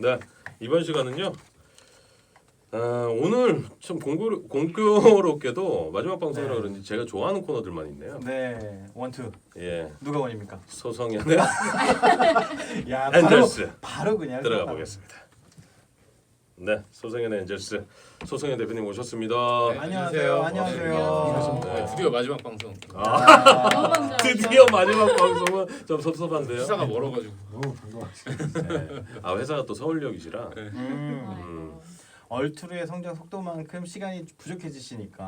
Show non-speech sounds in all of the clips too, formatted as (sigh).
네 이번 시간은요. 아, 오늘 참 공교, 공교롭게도 마지막 방송이라 네. 그런지 제가 좋아하는 코너들만 있네요. 네, 원투 예, 누가 원입니까? 소성현의 (laughs) 야, 바로 바로 그냥 들어가 보겠습니다. 네, 소성현의 엔젤스 소성현 대표님 오셨습니다. 네, 안녕하세요. 안녕하세요. 안녕하세요. 네. 네, 드디어 마지막 방송. 아, 아, (laughs) 드디어 마지막 방송은 좀 섭섭한데요. 시사가 멀어가지고. 너무 반가웠어요. 네. 아 회사가 또 서울역이시라. 네. 음, 음. 얼투르의 성장 속도만큼 시간이 부족해지시니까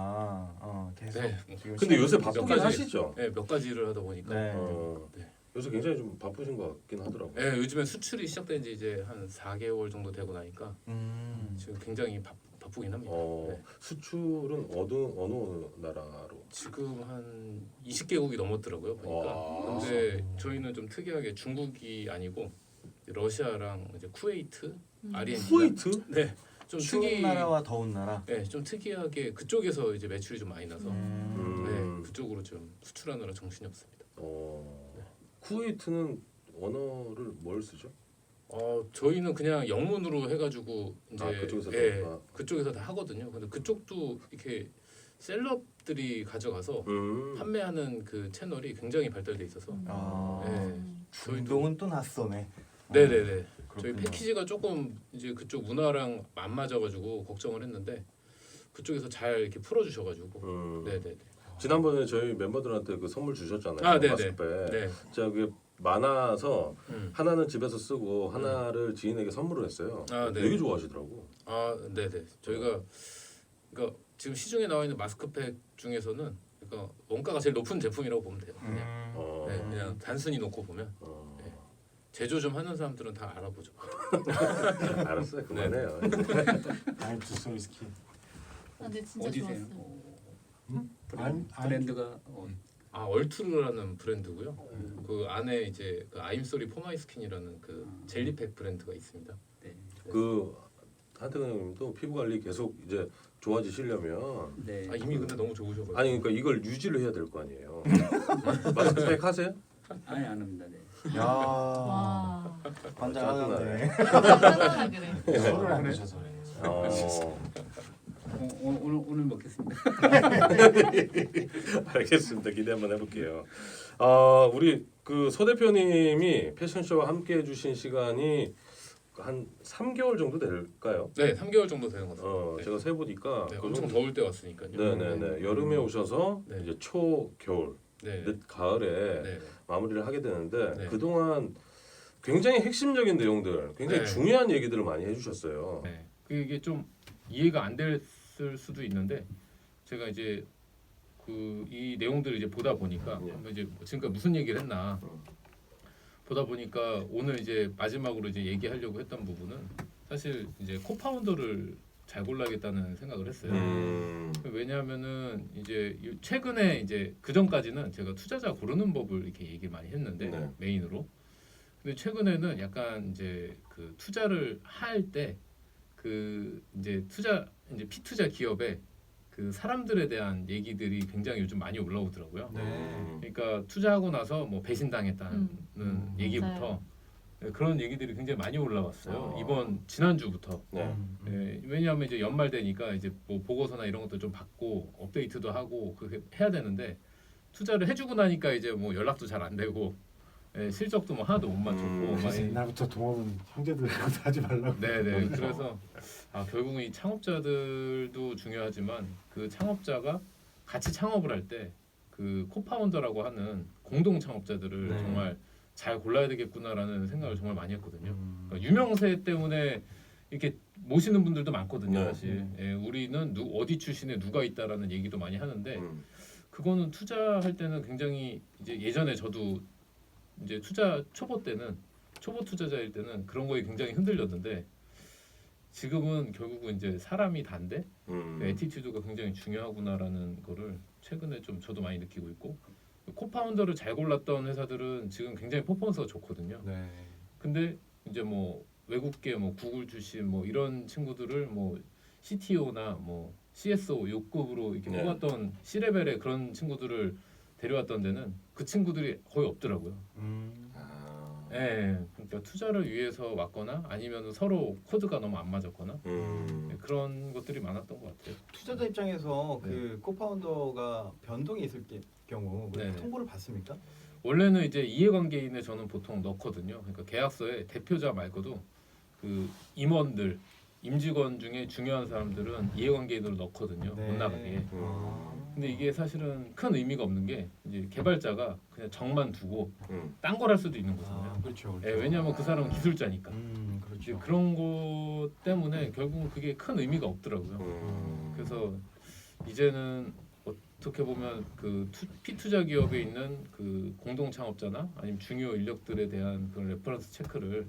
어, 계속 네. 지금 근데 요새 좀 바쁘긴. 하시죠? 네, 몇 가지를 하다 보니까. 네. 어, 네. 요새 굉장히 좀 바쁘신 것 같긴 하더라고요. 네, 요즘에 수출이 시작된 지 이제 한 4개월 정도 되고 나니까 음, 지금 굉장히 바, 바쁘긴 합니다. 어, 네. 수출은 어느 어느 나라로? 지금 한 20개국이 넘었더라고요 보니까. 와. 근데 저희는 좀 특이하게 중국이 아니고 러시아랑 이제 쿠웨이트, 아르헨티나. 쿠웨이트? 네, 좀 추운 특이. 나라와 더운 나라. 네, 좀 특이하게 그쪽에서 이제 매출이 좀 많이 나서 음, 네, 그쪽으로 좀 수출하느라 정신이 없습니다. 어, 쿠웨이트는 언어를 뭘 쓰죠? 어 저희는 그냥 영문으로 해가지고 이제 아, 그쪽에서 다- 예, 아. 그쪽에서 다 하거든요. 근데 그쪽도 이렇게 셀럽들이 가져가서 음. 판매하는 그 채널이 굉장히 발달돼 있어서 아, 네. 중동은 또 낯서네. 어, 네네네 저희 그렇군요. 패키지가 조금 이제 그쪽 문화랑 안 맞아가지고 걱정을 했는데 그쪽에서 잘 이렇게 풀어주셔가지고 음. 네네네 지난번에 저희 멤버들한테 그 선물 주셨잖아요. 아, 네네. 마스크팩. 네 제가 그게 많아서 음. 하나는 집에서 쓰고 하나를 지인에게 선물을 했어요. 아, 네. 되게 좋아하시더라고. 아, 네 네. 저희가 그러니까 지금 시중에 나와 있는 마스크팩 중에서는 그러니까 원가가 제일 높은 제품이라고 보면 돼요. 그냥 음, 어. 네, 그냥 단순히 놓고 보면 어. 네. 제조 좀 하는 사람들은 다 알아보죠. (laughs) 알았어요. 그만해요. I'm too sorry skin. 아, 근데 진짜 어디세요? 좋았어요. I'm, I'm 브랜드가 어, 아 얼투르라는 브랜드고요. 그 안에 이제 그 아임소리 포마이 스킨이라는 그 젤리팩 브랜드가 있습니다. 네. 그 한태근 형님도 피부 관리 계속 이제 좋아지시려면 네. 아 이미 근데 너무 좋으셔가지고. 아니 그러니까 이걸 유지를 해야 될 거 아니에요. (laughs) 마스크팩 하세요? 아니 안 합니다. 네. 야, 와. 관장하는데. (laughs) 아, 그래. 술을 안 드셔서 그래요. 어, 어, 오늘 오늘 오늘 먹겠습니다. (laughs) 알겠습니다. 기대 한번 해볼게요. 아 우리 그소 대표님이 패션쇼와 함께 해주신 시간이 한 3개월 정도 될까요? 네, 3개월 정도 되는 것 같아요. 어 네. 제가 세 보니까 네, 그 엄청 정도- 더울 때 왔으니까요. 네네네 여름에 오셔서 네. 이제 초 겨울 네. 늦 가을에 네. 마무리를 하게 되는데 네. 그동안 굉장히 핵심적인 내용들, 굉장히 네. 중요한 얘기들을 많이 해주셨어요. 네. 그게 좀 이해가 안 됐을 수도 있는데 제가 이제 그 이 내용들을 이제 보다 보니까 예. 한번 이제 뭐 지금까지 무슨 얘기를 했나 보다 보니까 오늘 이제 마지막으로 이제 얘기하려고 했던 부분은 사실 이제 코파운더를 잘 골라야겠다는 생각을 했어요. 음, 왜냐하면은 이제 이- 최근에 이제 그 전까지는 제가 투자자 고르는 법을 이렇게 얘기를 많이 했는데 네. 메인으로 근데 최근에는 약간 이제 그 투자를 할 때 그 이제 투자 이제 피투자 기업에 그 사람들에 대한 얘기들이 굉장히 요즘 많이 올라오더라고요. 음, 그러니까 투자하고 나서 뭐 배신당했다는 음. 음, 얘기부터 맞아요. 네, 그런 얘기들이 굉장히 많이 올라왔어요. 아. 이번 지난주부터 네. 음, 예, 왜냐하면 이제 연말 되니까 이제 뭐 보고서나 이런 것도 좀 받고 업데이트도 하고 그렇게 해야 되는데 투자를 해주고 나니까 이제 뭐 연락도 잘 안 되고 예, 실적도 뭐 하나도 못 맞췄고 음. 막 그래서 이- 옛날부터 동업은 형제들하고 다 (laughs) 하지 말라고. 네네 그래서 아 결국은 이 창업자들도 중요하지만 그 창업자가 같이 창업을 할 때 그 코파운더라고 하는 공동 창업자들을 네. 정말 잘 골라야 되겠구나라는 생각을 정말 많이 했거든요. 음. 그러니까 유명세 때문에 이렇게 모시는 분들도 많거든요, 네. 사실. 예, 우리는 누, 어디 출신에 누가 있다라는 얘기도 많이 하는데 음, 그거는 투자할 때는 굉장히 이제 예전에 저도 이제 투자 초보 때는 초보 투자자일 때는 그런 거에 굉장히 흔들렸는데 지금은 결국은 이제 사람이 단데 음. 그 에티튜드가 굉장히 중요하구나라는 거를 최근에 좀 저도 많이 느끼고 있고 코파운더를 잘 골랐던 회사들은 지금 굉장히 퍼포먼스가 좋거든요. 네. 근데 이제 뭐 외국계 뭐 구글 출신 뭐 이런 친구들을 뭐 CTO나 뭐 CSO 요급으로 이렇게 네. 뽑았던 C 레벨의 그런 친구들을 데려왔던 데는 그 친구들이 거의 없더라고요. 음. 아, 예, 그러니까 투자를 위해서 왔거나 아니면 서로 코드가 너무 안 맞았거나 음. 예, 그런 것들이 많았던 것 같아요. 투자자 입장에서 네. 그 코파운더가 변동이 있을 게- 경우 뭐 네네. 통보를 받습니까? 원래는 이제 이해관계인에 저는 보통 넣거든요. 그러니까 계약서에 대표자 말고도 그 임원들, 임직원 중에 중요한 사람들은 이해관계인으로 넣거든요. 네. 못 나가게. 아. 근데 이게 사실은 큰 의미가 없는 게 이제 개발자가 그냥 정만 두고 음. 딴 걸 할 수도 있는 거거든요. 아, 그렇죠. 예, 왜냐하면 그 사람은 기술자니까. 음, 그렇죠. 그런 것 때문에 결국은 그게 큰 의미가 없더라고요. 음. 그래서 이제는 어떻게 보면 그 투, 피투자 기업에 있는 그 공동 창업자나 아니면 중요 인력들에 대한 그런 레퍼런스 체크를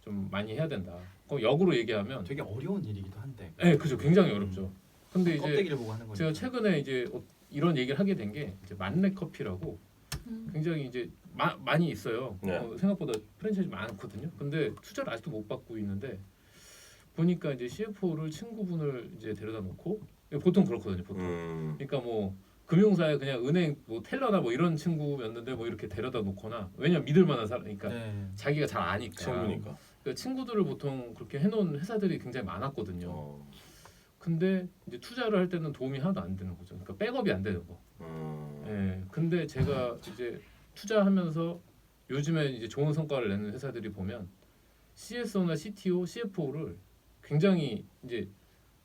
좀 많이 해야 된다. 그 역으로 얘기하면, 되게 어려운 일이기도 한데. 예, 그죠, 굉장히 어렵죠. 근데 이제 껍데기를 보고 하는 거니까. 제가 최근에 이제 어- 이런 얘기를 하게 된 게 이제 만렙 커피라고 음. 굉장히 이제 마, 많이 있어요. 네. 어, 생각보다 프랜차이즈 많거든요. 근데 투자를 아직도 못 받고 있는데 보니까 이제 CFO를 친구분을 이제 데려다 놓고 보통 그렇거든요. 보통. 음. 그러니까 뭐 금융사에 그냥 은행 뭐 텔러나 뭐 이런 친구였는데 뭐 이렇게 데려다 놓거나 왜냐 면 믿을 만한 사람 그러니까 네. 자기가 잘 아니까 친구니까. 그 친구들을 보통 그렇게 해놓은 회사들이 굉장히 많았거든요. 어. 근데 이제 투자를 할 때는 도움이 하나도 안 되는 거죠. 그러니까 백업이 안 되는 거. 음. 예. 근데 제가 이제 투자하면서 요즘에 이제 좋은 성과를 내는 회사들이 보면 CSO나 CTO, CFO를 굉장히 이제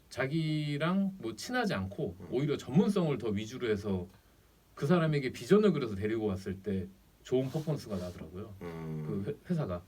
자기랑 뭐 친하지 않고 음. 오히려 전문성을 더 위주로 해서 그 사람에게 비전을 그려서 데리고 왔을 때 좋은 퍼포먼스가 나더라고요. 음. 그 회, 회사가.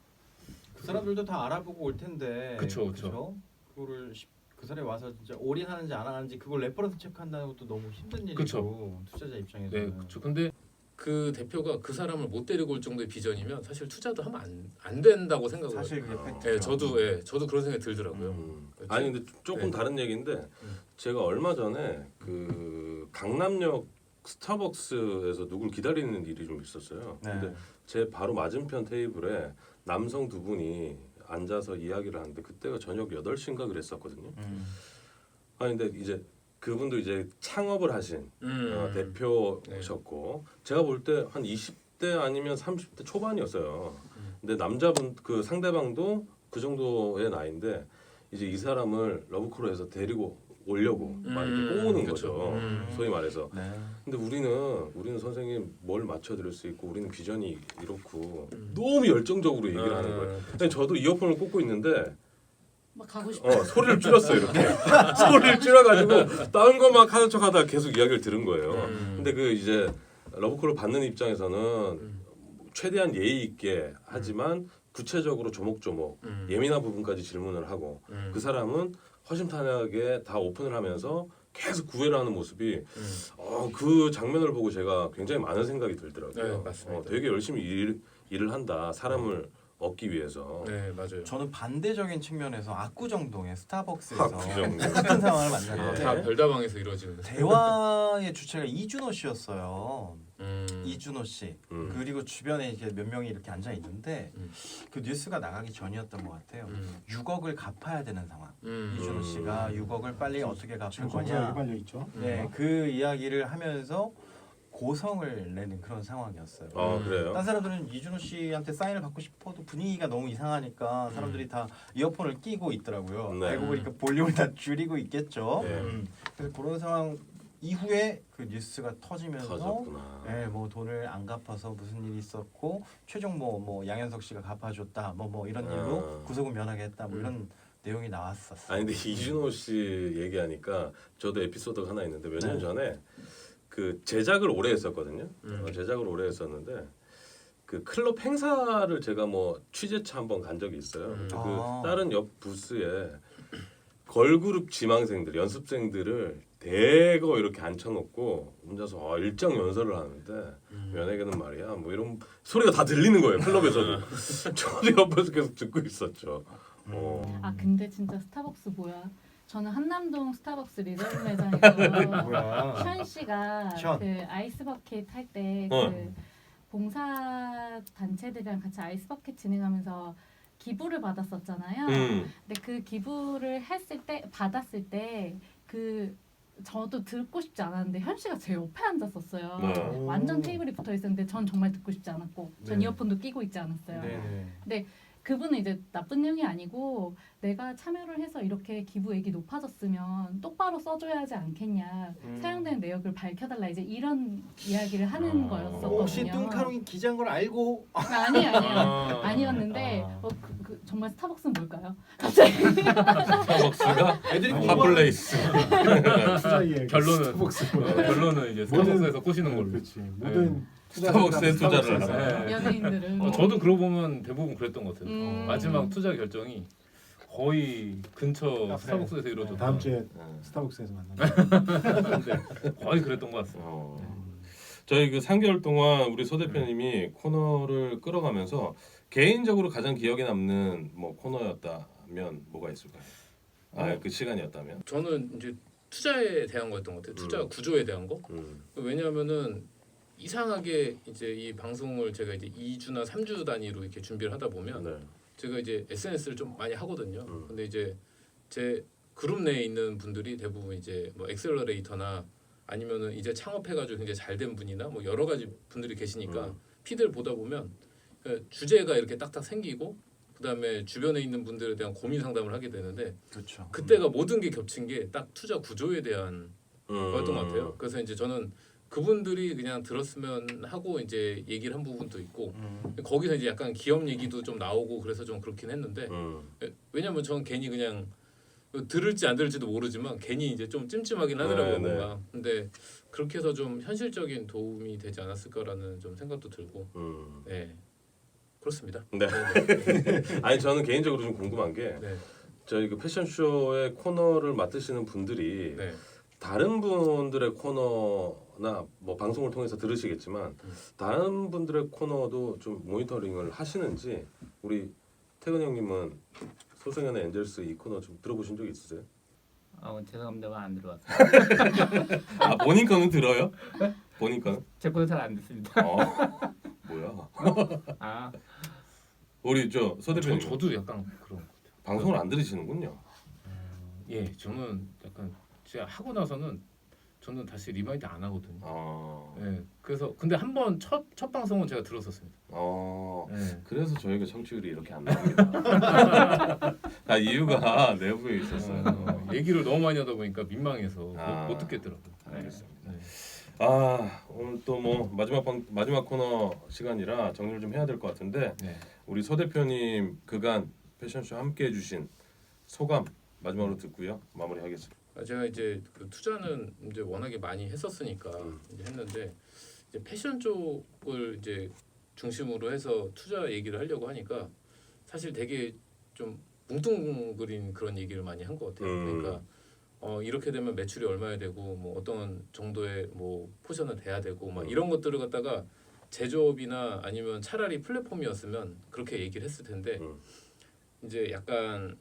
그 사람들도 다 알아보고 올 텐데. 그쵸, 그쵸. 그쵸? 그거를 시- 그 사람이 와서 진짜 올인하는지 안 하는지 그걸 레퍼런스 체크한다는 것도 너무 힘든 일이고 그쵸. 투자자 네, 입장에서는. 그렇죠. 근데 그 대표가 그 사람을 못 데리고 올 정도의 비전이면 사실 투자도 하면 안, 안 된다고 생각을 사실 그게 어. 팩트죠. 예, 저도 예, 저도 그런 생각이 들더라고요. 음. 그치? 아니 근데 조금 네. 다른 얘기인데 음. 제가 얼마 전에 그 강남역 스타벅스에서 누굴 기다리는 일이 좀 있었어요. 네. 근데 제 바로 맞은편 테이블에 남성 두 분이 앉아서 이야기를 하는데 그때가 저녁 8시인가 그랬었거든요. 음. 아니 근데 이제 그분도 이제 창업을 하신 음. 어, 대표셨고 제가 볼 때 한 20대 아니면 30대 초반이었어요. 음. 근데 남자분 그 상대방도 그 정도의 나이인데 이제 이 사람을 러브콜에서 데리고 오려고 막 이렇게 음, 꼬우는. 거죠. 음. 소위 말해서. 네. 근데 우리는 우리는 선생님 뭘 맞춰드릴 수 있고 우리는 비전이 이렇고 음. 너무 열정적으로 얘기를 하는 아, 거예요. 근데 저도 이어폰을 꽂고 있는데 막 가고 싶어. 어, 소리를 줄였어요 이렇게 (laughs) 소리를 줄여가지고 다른 거 막 하는 척하다가 계속 이야기를 들은 거예요. 음. 근데 그 이제 러브콜을 받는 입장에서는 음. 최대한 예의 있게 하지만 구체적으로 조목조목 음. 예민한 부분까지 질문을 하고 음. 그 사람은 허심탄회하게 다 오픈을 하면서 계속 구애를 하는 모습이 음. 어, 그 장면을 보고 제가 굉장히 많은 생각이 들더라고요. 네, 맞습니다. 어, 되게 열심히 일, 일을 한다 사람을 얻기 위해서. 네 맞아요. 저는 반대적인 측면에서 압구정동의 스타벅스에서 압구정동. 똑같은 상황을 다 만났는데 별다방에서 이루어지는. 대화의 주체가 이준호 씨였어요. 음. 이준호 씨 음. 그리고 주변에 이렇게 몇 명이 이렇게 앉아 있는데 음. 그 뉴스가 나가기 전이었던 것 같아요. 음. 6억을 갚아야 되는 상황. 음. 이준호 씨가 6억을 빨리 어떻게 갚을 거냐. 휘발려 있죠. 네, 그 이야기를 하면서 고성을 내는 그런 상황이었어요. 아 음. 그래요? 딴 사람들은 이준호 씨한테 사인을 받고 싶어도 분위기가 너무 이상하니까 사람들이 다 이어폰을 끼고 있더라고요. 네. 알고 보니까 볼륨을 다 줄이고 있겠죠. 네. 음. 그래서 그런 상황 이후에 그 뉴스가 터지면서 터졌구나. 네, 뭐 돈을 안 갚아서 무슨 일이 있었고 최종 뭐 뭐 양현석 씨가 갚아줬다 뭐 뭐 이런 일로 아. 구속은 면하게 했다 뭐 음. 이런 내용이 나왔었어요. 아니 근데 이준호 씨 얘기하니까 저도 에피소드가 하나 있는데 몇 년 네. 전에 그 제작을 오래 했었거든요. 음. 어, 제작을 오래 했었는데 그 클럽 행사를 제가 뭐 취재차 한번 간 적이 있어요. 음. 근데 아. 그 다른 옆 부스에 걸그룹 지망생들, 연습생들을 대거 이렇게 앉혀놓고 혼자서 아, 일정 연설을 하는데 음. 연예계는 말이야 뭐 이런 소리가 다 들리는 거예요 클럽에서도 (laughs) 저도 옆에서 계속 듣고 있었죠. 어. 아 근데 진짜 스타벅스 뭐야? 저는 한남동 스타벅스 리더인 매장에서 뭐야? 현 씨가 현. 그 아이스 버킷 할 때 그 어. 봉사 단체들이랑 같이 아이스 버킷 진행하면서 기부를 받았었잖아요. 음. 근데 그 기부를 했을 때 받았을 때 그 저도 듣고 싶지 않았는데 현 씨가 제 옆에 앉았었어요. 네. 완전 테이블이 붙어 있었는데 전 정말 듣고 싶지 않았고 전 네. 이어폰도 끼고 있지 않았어요. 네네. 그분은 이제 나쁜 내용이 아니고 내가 참여를 해서 이렇게 기부액이 높아졌으면 똑바로 써줘야 하지 않겠냐 음. 사용되는 내역을 밝혀달라 이제 이런 이야기를 하는 아. 거였었거든요. 혹시 뚱카롱이 기자인 걸 알고 아니 아니요 아. 아니었는데 아. 어, 그, 그, 정말 스타벅스는 뭘까요? 갑자기 스타벅스가 애들이 궁금한- 핫플레이스. (laughs) 투자의 결론은 스타벅스 어, 결론은 이제 모든- 스타벅스에서 꼬시는 걸로. 그렇지 모든 스타벅스에 투자를. 네. 연예인들은 어, 저도 그러고 보면 대부분 그랬던 것 같아요. 음. 마지막 투자 결정이 거의 근처 카페. 스타벅스에서 이루어졌다. 다음 주에 네. 스타벅스에서 만나자. 근데 (laughs) 거의 그랬던 것 같습니다. 어. 저희 그 3개월 동안 우리 소 대표님이 코너를 끌어가면서 개인적으로 가장 기억에 남는 뭐 코너였다면 뭐가 있을까요? 아 그 시간이었다면. 저는 이제 투자에 대한 거였던 것 같아요. 투자 음. 구조에 대한 거. 음. 왜냐하면은 이상하게 이제 이 방송을 제가 이제 2주나 3주 단위로 이렇게 준비를 하다 보면 네. 제가 이제 SNS를 좀 많이 하거든요. 음. 근데 이제 제 그룹 내에 있는 분들이 대부분 이제 뭐 엑셀러레이터나 아니면은 이제 창업해가지고 굉장히 잘된 분이나 뭐 여러 가지 분들이 계시니까 음. 피드를 보다 보면 그 주제가 이렇게 딱딱 생기고 그다음에 주변에 있는 분들에 대한 고민 상담을 하게 되는데 그렇죠. 그때가 모든 게 겹친 게 딱 투자 구조에 대한 음. 거였던 것 같아요. 그래서 이제 저는 그분들이 그냥 들었으면 하고 이제 얘기를 한 부분도 있고 음. 거기서 이제 약간 기업 얘기도 좀 나오고 그래서 좀 그렇긴 했는데 음. 왜냐면 저는 괜히 그냥 들을지 안 들을지도 모르지만 괜히 이제 좀 찜찜하긴 하더라고요 네, 네. 뭔가 근데 그렇게 해서 좀 현실적인 도움이 되지 않았을까라는 좀 생각도 들고 음. 네 그렇습니다 네. (laughs) 아니 저는 개인적으로 좀 궁금한 게 네, 저희 그 패션쇼의 코너를 맡으시는 분들이 네. 다른 분들의 코너 나뭐 방송을 통해서 들으시겠지만 음. 다른 분들의 코너도 좀 모니터링을 하시는지 우리 태근 형님은 소승연의 엔젤스 이 코너 좀 들어보신 적 있으세요? 어, 죄송합니다만 안 들어왔어요. (laughs) 아 본인 거는 들어요? 본인 거는? 제 거는 잘안 듣습니다. 어 뭐야? 아, 우리 저 저, 서대표님 저도 약간 그런 것 같아요. 방송을 안 들으시는군요. 예, 저는 약간 제가 하고 나서는 저는 다시 리마인드 안 하거든요. 어, 예, 그래서 근데 한 번 첫 첫 방송은 제가 들었었습니다. 어 예. 그래서 저희가 청취율이 이렇게 안 나옵니다. (laughs) 아 이유가 내부에 있었어요. 어, 얘기를 너무 많이 하다 보니까 민망해서 아. 못, 못 듣겠더라고요. 알겠습니다. 네. 아 오늘 또 뭐 마지막 방, 마지막 코너 시간이라 정리를 좀 해야 될 것 같은데 네. 우리 서 대표님 그간 패션쇼 함께 해주신 소감 마지막으로 듣고요 마무리하겠습니다. 아, 제가 이제 그 투자는 이제 워낙에 많이 했었으니까 음. 이제 했는데 이제 패션 쪽을 이제 중심으로 해서 투자 얘기를 하려고 하니까 사실 되게 좀 뭉뚱그린 그런 얘기를 많이 한 것 같아요. 음. 그러니까 어, 이렇게 되면 매출이 얼마야 되고 뭐 어떤 정도의 뭐 포션은 돼야 되고 막 음. 이런 것들을 갖다가 제조업이나 아니면 차라리 플랫폼이었으면 그렇게 얘기를 했을 텐데 음. 이제 약간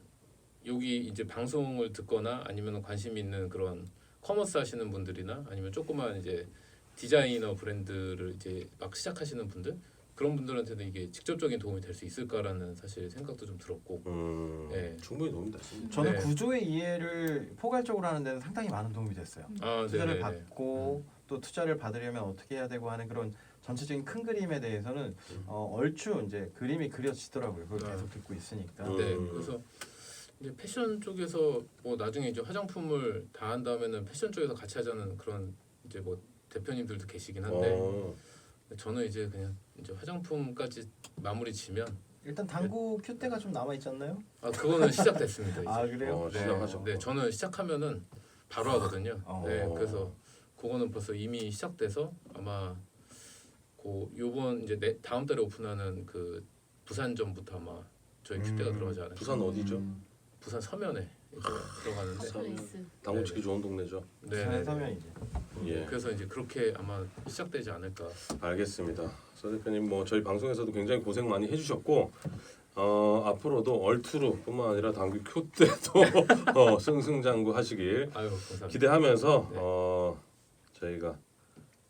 여기 이제 방송을 듣거나 아니면 관심 있는 그런 커머스 하시는 분들이나 아니면 조그만 이제 디자이너 브랜드를 이제 막 시작하시는 분들 그런 분들한테는 이게 직접적인 도움이 될 수 있을까라는 사실 생각도 좀 들었고 음, 네. 충분히 도움이 됐습니다. 저는 네. 구조의 이해를 포괄적으로 하는 데는 상당히 많은 도움이 됐어요. 아 투자를 네네네. 받고 또 투자를 받으려면 어떻게 해야 되고 하는 그런 전체적인 큰 그림에 대해서는 어, 얼추 이제 그림이 그려지더라고요. 그걸 아. 계속 듣고 있으니까. 음. 네, 그래서 이제 패션 쪽에서 뭐 나중에 이제 화장품을 다 한 다음에는 패션 쪽에서 같이 하자는 그런 이제 뭐 대표님들도 계시긴 한데 어, 저는 이제 그냥 이제 화장품까지 마무리 지면 일단 당구 큐 때가 좀 남아 있지 않나요? 아 그거는 시작됐습니다. 이제. 아 그래요? 어, 네, 시작하셨구나. 네, 저는 시작하면은 바로 하거든요. 어. 네, 그래서 그거는 벌써 이미 시작돼서 아마 그 요번 이제 내, 다음 달에 오픈하는 그 부산점부터 아마 저희 큐대가 음, 들어가지 않을까. 부산 어디죠? 부산 서면에 이제 들어가는데. 플레이스. 당구 치기 좋은 동네죠. 네, 부산에 네. 서면 이제 예. 그래서 이제 그렇게 아마 시작되지 않을까. 알겠습니다. 서 대표님 뭐 저희 방송에서도 굉장히 고생 많이 해주셨고 어, 앞으로도 얼투루뿐만 아니라 당구 큐 때도 어, 승승장구 하시길 아유 감사합니다. 기대하면서 네. 어, 저희가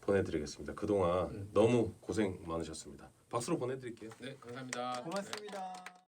보내드리겠습니다. 그동안 음. 너무 고생 많으셨습니다. 박수로 보내드릴게요. 네, 감사합니다. 고맙습니다.